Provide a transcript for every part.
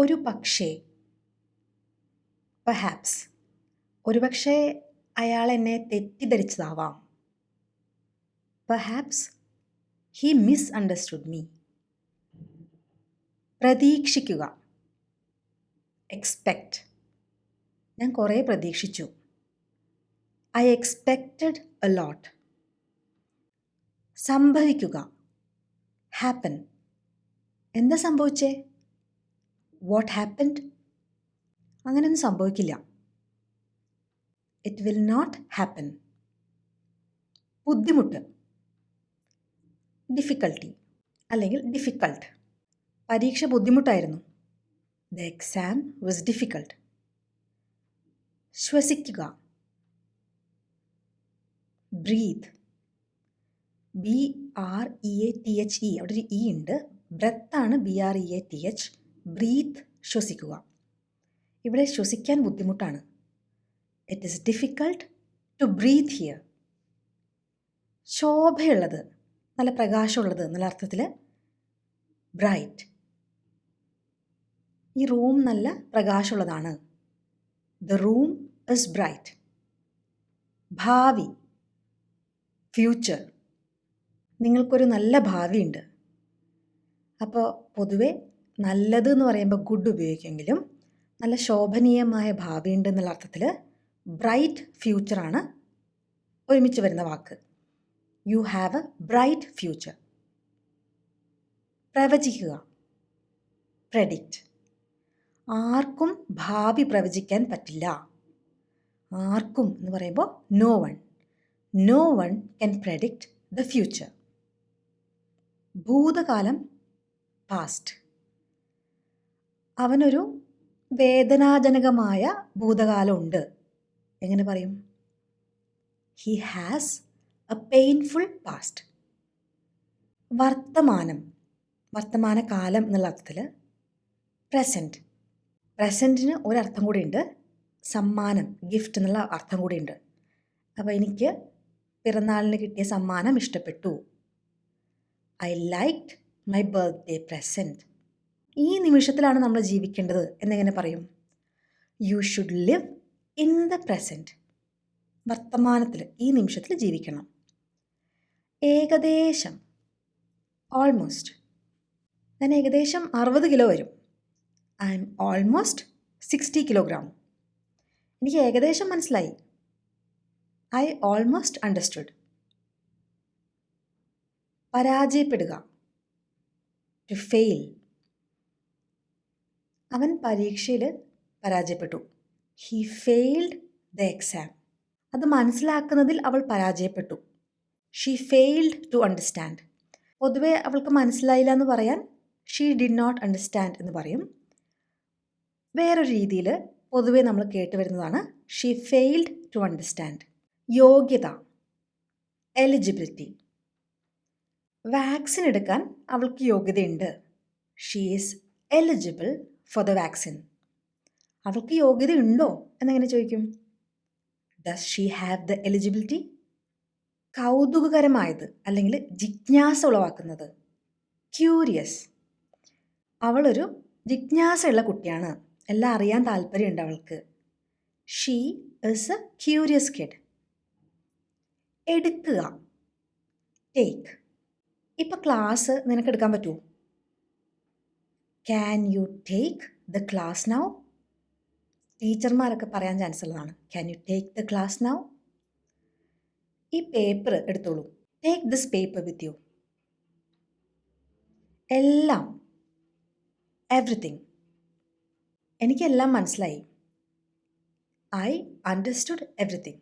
ഒരു പക്ഷേ പെർഹാപ്സ് ഒരു പക്ഷേ അയാൾ എന്നെ തെറ്റിദ്ധരിച്ചതാവാം. Perhaps he misunderstood me പ്രതീക്ഷിക്കുക. എക്സ്പെക്റ്റ് ഞാൻ കുറേ പ്രതീക്ഷിച്ചു. ഐ എക്സ്പെക്റ്റഡ് എ ലോട്ട് സംഭവിക്കുക. ഹാപ്പൻ എന്താ സംഭവിച്ചേ? വാട്ട് ഹാപ്പൻഡ് അങ്ങനെയൊന്നും സംഭവിക്കില്ല. ഇറ്റ് വിൽ നോട്ട് ഹാപ്പൻ ബുദ്ധിമുട്ട്. ഡിഫിക്കൽട്ടി അല്ലെങ്കിൽ ഡിഫിക്കൾട്ട് പരീക്ഷ ബുദ്ധിമുട്ടായിരുന്നു. The exam was difficult ശ്വസിക്കുക. Breathe B R E A T H E അവിടെ ഒരു ഇ ഉണ്ട്. ബ്രെത്താണ് B R E A T H breathe ശ്വസിക്കുക. ഇവിടെ ശ്വസിക്കാൻ ബുദ്ധിമുട്ടാണ്. It is difficult to breathe here ശോഭയുള്ളത് നല്ല പ്രകാശമുള്ളത് എന്നുള്ള അർത്ഥത്തിൽ ബ്രൈറ്റ് ഈ റൂം നല്ല പ്രകാശമുള്ളതാണ്. ദ റൂം ഇസ് ബ്രൈറ്റ് ഭാവി ഫ്യൂച്ചർ നിങ്ങൾക്കൊരു നല്ല ഭാവിയുണ്ട്. അപ്പോൾ പൊതുവെ നല്ലത് എന്ന് പറയുമ്പോൾ ഗുഡ് ഉപയോഗിക്കുമെങ്കിലും നല്ല ശോഭനീയമായ ഭാവിയുണ്ട് എന്നുള്ള അർത്ഥത്തിൽ ബ്രൈറ്റ് ഫ്യൂച്ചറാണ് ഒരുമിച്ച് വരുന്ന വാക്ക്. You have a bright future പ്രവചിക്കുക. Predict ആർക്കും ഭാവി പ്രവചിക്കാൻ പറ്റില്ല. ആർക്കും എന്ന് പറയുമ്പോൾ no one no one can predict the future ഭൂതകാലം പാസ്റ്റ് അവനൊരു വേദനാജനകമായ ഭൂതകാലമുണ്ട്. എങ്ങനെ പറയും? He has a painful past വർത്തമാനം വർത്തമാനകാലം എന്നുള്ള അർത്ഥത്തിൽ പ്രസന്റ് പ്രസന്റിന് ഒരർത്ഥം കൂടിയുണ്ട്. സമ്മാനം ഗിഫ്റ്റ് എന്നുള്ള അർത്ഥം കൂടിയുണ്ട്. അപ്പോൾ എനിക്ക് പിറന്നാളിന് കിട്ടിയ സമ്മാനം ഇഷ്ടപ്പെട്ടു. I like my birthday present ഈ നിമിഷത്തിലാണ് നമ്മൾ ജീവിക്കേണ്ടത് എന്നെങ്ങനെ പറയും? You should live in the present വർത്തമാനത്തിൽ ഈ നിമിഷത്തിൽ ജീവിക്കണം. ഏകദേശം ഓൾമോസ്റ്റ് ഞാൻ ഏകദേശം അറുപത് കിലോ വരും. I'm almost sixty kilogram എനിക്ക് ഏകദേശം മനസ്സിലായി. ഐ ഓൾമോസ്റ്റ് അണ്ടർസ്റ്റുഡ് പരാജയപ്പെടുക. ടു ഫെയിൽ അവൻ പരീക്ഷയിൽ പരാജയപ്പെട്ടു. ഹി ഫെയിൽഡ് ദ എക്സാം അത് മനസ്സിലാക്കുന്നതിൽ അവൾ പരാജയപ്പെട്ടു. ഷീ ഫെയിൽഡ് ടു അണ്ടർസ്റ്റാൻഡ് പൊതുവേ അവൾക്ക് മനസ്സിലായില്ല എന്ന് പറയാൻ ഷീ ഡിഡ് നോട്ട് അണ്ടർസ്റ്റാൻഡ് എന്ന് പറയും. വേറൊരു രീതിയിൽ പൊതുവേ നമ്മൾ കേട്ട് വരുന്നതാണ് ഷീ ഫെയിൽഡ് ടു അണ്ടർസ്റ്റാൻഡ് യോഗ്യത. എലിജിബിലിറ്റി വാക്സിൻ എടുക്കാൻ അവൾക്ക് യോഗ്യതയുണ്ട്. She is eligible for the vaccine അവൾക്ക് യോഗ്യത ഉണ്ടോ എന്നെങ്ങനെ ചോദിക്കും? Does she have the eligibility കൗതുകകരമായത് അല്ലെങ്കിൽ ജിജ്ഞാസ ഉളവാക്കുന്നത്. ക്യൂരിയസ് അവളൊരു ജിജ്ഞാസയുള്ള കുട്ടിയാണ്. എല്ലാം അറിയാൻ താല്പര്യമുണ്ട് അവൾക്ക്. She is a curious kid എടുക്കുക. ടേക്ക് ഇപ്പം ക്ലാസ് നിനക്ക് എടുക്കാൻ പറ്റുമോ? Can you take the class now ടീച്ചർമാരൊക്കെ പറയാൻ ചാൻസ് ഉള്ളതാണ്. Can you take the class now ഈ പേപ്പർ എടുത്തോളൂ. Take this paper with you എല്ലാം. എവറിത്തിങ് എനിക്കെല്ലാം മനസ്സിലായി. ഐ അണ്ടർസ്റ്റുഡ് എവറിത്തിങ്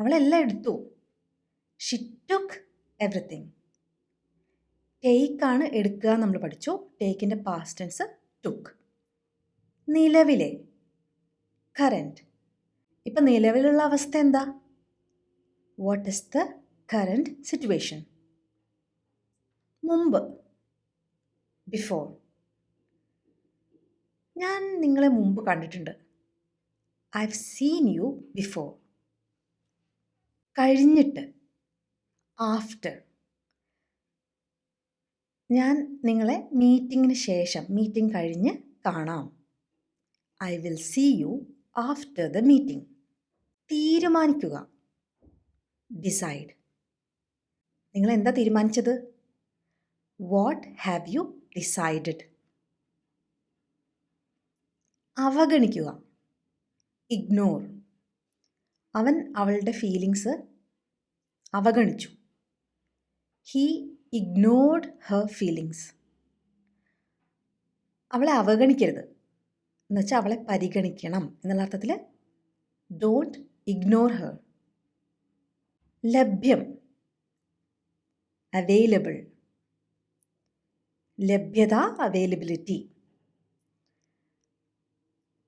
അവളെല്ലാം എടുത്തു. ഷി ടുക്ക് എവറിത്തിങ് ടേക്കാണ് എടുക്കുക നമ്മൾ പഠിച്ചു. ടേക്കിന്റെ പാസ്റ്റ് ടെൻസ് ടുക്ക് നിലവിലെ കറന്റ് ഇപ്പം നിലവിലുള്ള അവസ്ഥ എന്താ? What is the current situation മുമ്പ് ബിഫോർ ഞാൻ നിങ്ങളെ മുമ്പ് കണ്ടിട്ടുണ്ട്. I have seen you before കഴിഞ്ഞിട്ട് ആഫ്റ്റർ ഞാൻ നിങ്ങളെ മീറ്റിംഗിന് ശേഷം മീറ്റിംഗ് കഴിഞ്ഞ് കാണാം. I will see you after the meeting. തീരുമാനിക്കുക. ഡിസൈഡ്. നിങ്ങൾ എന്താ തീരുമാനിച്ചത്? What have you decided? അവഗണിക്കുക. Ignore. അവൻ അവളുടെ ഫീലിങ്സ് അവഗണിച്ചു. He ignored her feelings. അവളെ അവഗണിക്കരുത്. എന്നുവെച്ചാൽ അവളെ പരിഗണിക്കണം എന്നുള്ള അർത്ഥത്തിൽ ഡോണ്ട് ഇഗ്നോർ ഹർ ലഭ്യം. അവൈലബിൾ ലഭ്യത അവൈലബിലിറ്റി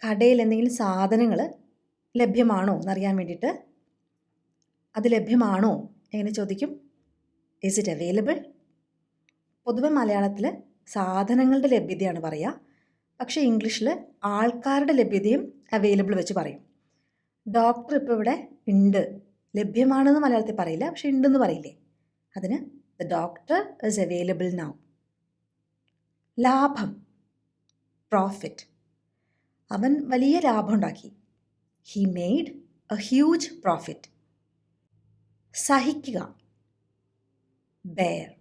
കടയിൽ എന്തെങ്കിലും സാധനങ്ങൾ ലഭ്യമാണോ എന്നറിയാൻ വേണ്ടിയിട്ട് അത് ലഭ്യമാണോ? എങ്ങനെ ചോദിക്കും? ഇസ് ഇറ്റ് അവൈലബിൾ പൊതുവെ മലയാളത്തിൽ സാധനങ്ങളുടെ ലഭ്യതയാണ് പറയുക പക്ഷേ ഇംഗ്ലീഷിൽ ആൾക്കാരുടെ ലഭ്യതയും അവൈലബിൾ വെച്ച് പറയും. ഡോക്ടർ ഇപ്പോൾ ഇവിടെ ഉണ്ട്. ലഭ്യമാണെന്ന് മലയാളത്തിൽ പറയില്ല. പക്ഷെ ഉണ്ടെന്ന് പറയില്ലേ? അതിന് the doctor is available now ലാഭം. പ്രോഫിറ്റ് അവൻ വലിയ ലാഭം ഉണ്ടാക്കി. He made a huge profit സഹിക്കുക. Bear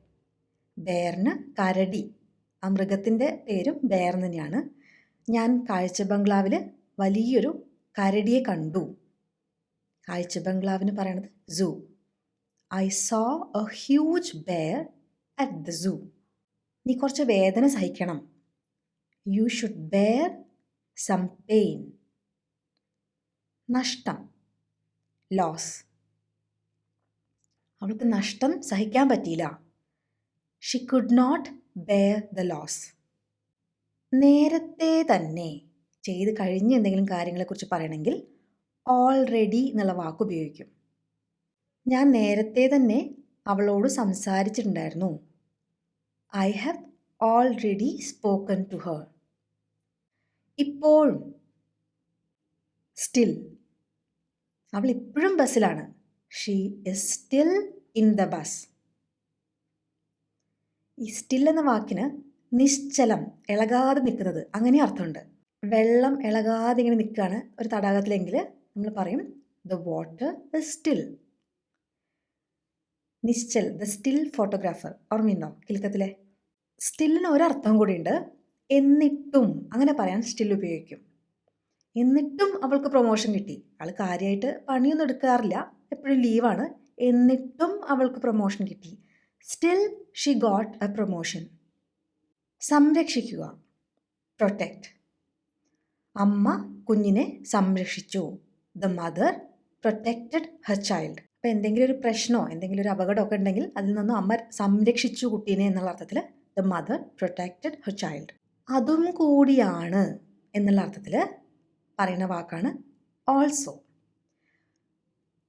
ബെയറിന് കരടി. ആ മൃഗത്തിന്റെ പേരും ബെയർ തന്നെയാണ്. ഞാൻ കാഴ്ച ബംഗ്ലാവിൽ വലിയൊരു കരടിയെ കണ്ടു. കാഴ്ച ബംഗ്ലാവിന് പറയണത് zoo I saw a huge bear at the zoo നീ കുറച്ച് വേദന സഹിക്കണം. You should bear some pain നഷ്ടം. ലോസ് അവൾക്ക് നഷ്ടം സഹിക്കാൻ പറ്റിയില്ല. She could not bear the loss നേരത്തെ തന്നെ ചെയ്ത് കഴിഞ്ഞ എന്തെങ്കിലും കാര്യങ്ങളെക്കുറിച്ച് പറയണമെങ്കിൽ ഓൾറെഡി എന്നുള്ള വാക്ക് ഉപയോഗിക്കും. ഞാൻ നേരത്തെ തന്നെ അവളോട് സംസാരിച്ചിട്ടുണ്ടായിരുന്നു. I have already spoken to her ഇപ്പോഴും സ്റ്റിൽ അവൾ ഇപ്പോഴും ബസ്സിലാണ്. She is still in the bus ഈ സ്റ്റിൽ എന്ന വാക്കിന് നിശ്ചലം ഇളകാതെ നിൽക്കുന്നത് അങ്ങനെ അർത്ഥമുണ്ട്. വെള്ളം ഇളകാതെ ഇങ്ങനെ നിൽക്കുകയാണ് ഒരു തടാകത്തിലെങ്കിൽ നമ്മൾ പറയും ദ വാട്ടർ ദ സ്റ്റിൽ നിശ്ചൽ ദ സ്റ്റിൽ ഫോട്ടോഗ്രാഫർ ഓർമ്മയുണ്ടോ കിലുക്കത്തിലെ? സ്റ്റില്ലിന് ഒരർത്ഥം കൂടിയുണ്ട് എന്നിട്ടും. അങ്ങനെ പറയാൻ സ്റ്റിൽ ഉപയോഗിക്കും. എന്നിട്ടും അവൾക്ക് പ്രൊമോഷൻ കിട്ടി. അവൾ കാര്യമായിട്ട് പണിയൊന്നും എടുക്കാറില്ല. എപ്പോഴും ലീവാണ് എന്നിട്ടും അവൾക്ക് പ്രൊമോഷൻ കിട്ടി. Still she got a promotion സംരക്ഷിക്കുക. പ്രൊട്ടക്റ്റ് അമ്മ കുഞ്ഞിനെ സംരക്ഷിച്ചു. The mother protected her child അപ്പോൾ എന്തെങ്കിലും ഒരു പ്രശ്നമോ എന്തെങ്കിലും ഒരു അപകടമൊക്കെ ഉണ്ടെങ്കിൽ അതിൽ നിന്നും അമ്മ സംരക്ഷിച്ചു കുട്ടീനെ എന്നുള്ള അർത്ഥത്തിൽ the mother protected her child അതും കൂടിയാണ് എന്നുള്ള അർത്ഥത്തിൽ പറയുന്ന വാക്കാണ് ഓൾസോ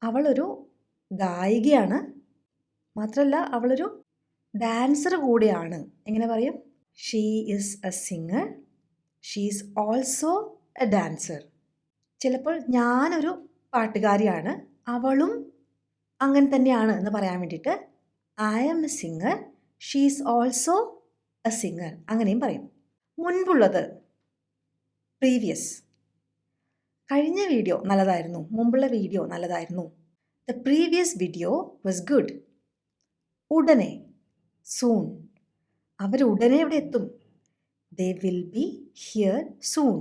അവളൊരു ഗായികയാണ്. മാത്രമല്ല അവളൊരു ഡാൻസർ കൂടിയാണ്. എങ്ങനെ പറയും? She is a singer she is also a dancer ചിലപ്പോൾ ഞാനൊരു പാട്ടുകാരിയാണ്. അവളും അങ്ങനെ തന്നെയാണ് എന്ന് പറയാൻ വേണ്ടിയിട്ട് I am a singer she is also a singer അങ്ങനെയും പറയും. മുൻപുള്ളത് പ്രീവിയസ് കഴിഞ്ഞ വീഡിയോ നല്ലതായിരുന്നു. മുമ്പുള്ള വീഡിയോ നല്ലതായിരുന്നു. The previous video was good ഉടനെ സൂൺ അവർ ഉടനെ ഇവിടെ എത്തും. They will be here soon